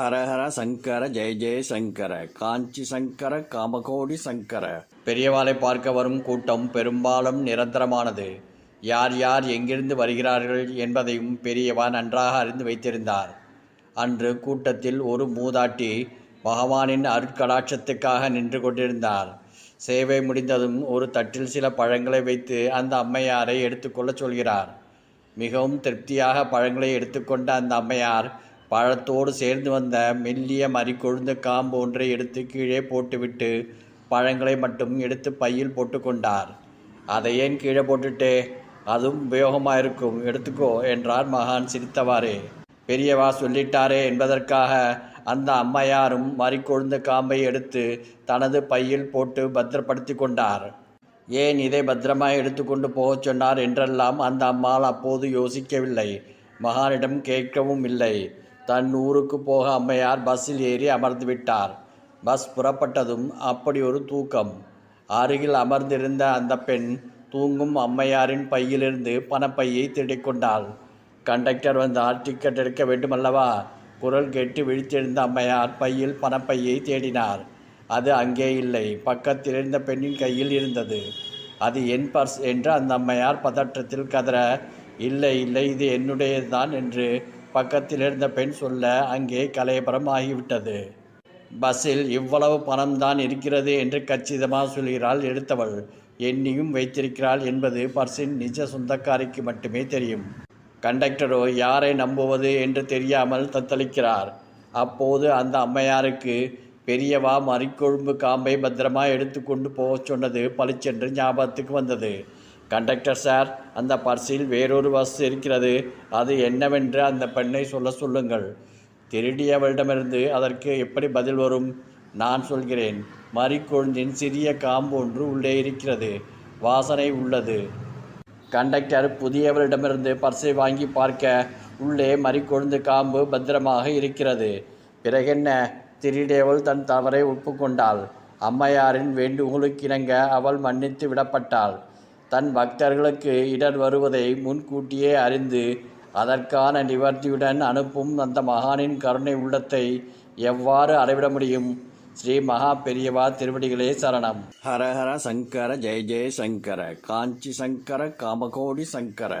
ஹரஹர சங்கர ஜெய ஜெய சங்கர காஞ்சி சங்கர காமகோடி சங்கர. பெரியவாளை பார்க்க வரும் கூட்டம் பெரும்பாலும் நிரந்தரமானது. யார் யார் எங்கிருந்து வருகிறார்கள் என்பதையும் பெரியவா நன்றாக அறிந்து வைத்திருந்தார். அன்று கூட்டத்தில் ஒரு மூதாட்டி பகவானின் அருட்கடாட்சத்துக்காக நின்று கொண்டிருந்தார். சேவை முடிந்ததும் ஒரு தட்டில் சில பழங்களை வைத்து அந்த அம்மையாரை எடுத்துக்கொள்ளச் சொல்கிறார். மிகவும் திருப்தியாக பழங்களை எடுத்துக்கொண்ட அந்த அம்மையார் பழத்தோடு சேர்ந்து வந்த மெல்லிய மறிக்கொழுந்த காம்பு ஒன்றை எடுத்து கீழே போட்டுவிட்டு பழங்களை மட்டும் எடுத்து பையில் போட்டுக்கொண்டார் அதை ஏன் கீழே போட்டுட்டே? அதுவும் உபயோகமாக இருக்கும் எடுத்துக்கோ என்றார் மகான் சிரித்தவாறே. பெரியவா சொல்லிட்டாரே என்பதற்காக அந்த அம்மையாரும் மறிக்கொழுந்த காம்பை எடுத்து தனது பையில் போட்டு பத்திரப்படுத்தி கொண்டார். ஏன் இதை பத்திரமாய் எடுத்துக்கொண்டு போகச் சொன்னார்? என்றெல்லாம் அந்த அம்மாள் அப்போது யோசிக்கவில்லை. மகானிடம் கேட்கவும் இல்லை. தன் ஊருக்கு போக அம்மையார் பஸ்ஸில் ஏறி அமர்ந்து விட்டார். பஸ் புறப்பட்டதும் அப்படி ஒரு தூக்கம். அருகில் அமர்ந்திருந்த அந்த பெண் தூங்கும் அம்மையாரின் பையிலிருந்து பணப்பையை திருடிக்கொண்டாள் கண்டக்டர் வந்தால் டிக்கெட் எடுக்க வேண்டுமல்லவா? குரல் கேட்டு விழித்தெழுந்த அம்மையார் பையில் பணப்பையை தேடினார். அது அங்கே இல்லை பக்கத்தில் இருந்த பெண்ணின் கையில் இருந்தது. அது என் பர்ஸ் என்று அந்த அம்மையார் பதற்றத்தில் கதற இல்லை இல்லை இது என்னுடையதுதான் என்று பக்கத்தில் இருந்த பெண் சொல்ல அங்கே கலையபரம் ஆகிவிட்டது பஸ்ஸில் இவ்வளவு பணம்தான் இருக்கிறது என்று கச்சிதமாக சொல்கிறாள் எடுத்தவள். எண்ணியும் வைத்திருக்கிறாள் என்பது பர்ஸின் நிஜ சொந்தக்காரிக்கு மட்டுமே தெரியும். கண்டக்டரோ யாரை நம்புவது? என்று தெரியாமல் தத்தளிக்கிறார். அப்போது அந்த அம்மையாருக்கு பெரியவா மறிக்கொழும்பு காம்பை பத்திரமா எடுத்துக்கொண்டு போகச் சொன்னது பளிச்சென்று ஞாபகத்துக்கு வந்தது. கண்டக்டர் சார் அந்த பர்சில் வேறொரு பஸ் இருக்கிறது. அது என்னவென்று அந்த பெண்ணை சொல்ல சொல்லுங்கள். திருடியவளிடமிருந்து அதற்கு எப்படி பதில் வரும்? நான் சொல்கிறேன். மறிக்கொழுந்தின் சிறிய காம்பு ஒன்று உள்ளே இருக்கிறது. வாசனை உள்ளது. கண்டக்டர் புதியவரிடமிருந்து பர்ஸை வாங்கி பார்க்க உள்ளே மறிக்கொழுந்து காம்பு பத்திரமாக இருக்கிறது. பிறகென்ன? திருடியவள் தன் தவறை ஒப்புக்கொண்டாள். அம்மையாரின் வேண்டுகோளுக்கிணங்க அவள் மன்னித்து விடப்பட்டாள். தன் பக்தர்களுக்கு இடர் வருவதை முன்கூட்டியே அறிந்து அதற்கான நிவர்த்தியுடன் அனுப்பும் அந்த மகானின் கருணை உள்ளத்தை எவ்வாறு அளவிட முடியும்? ஸ்ரீ மகா பெரியவா திருவடிகளே சரணம். ஹரஹர சங்கர ஜெய ஜெய சங்கர காஞ்சி சங்கர காமகோடி சங்கர.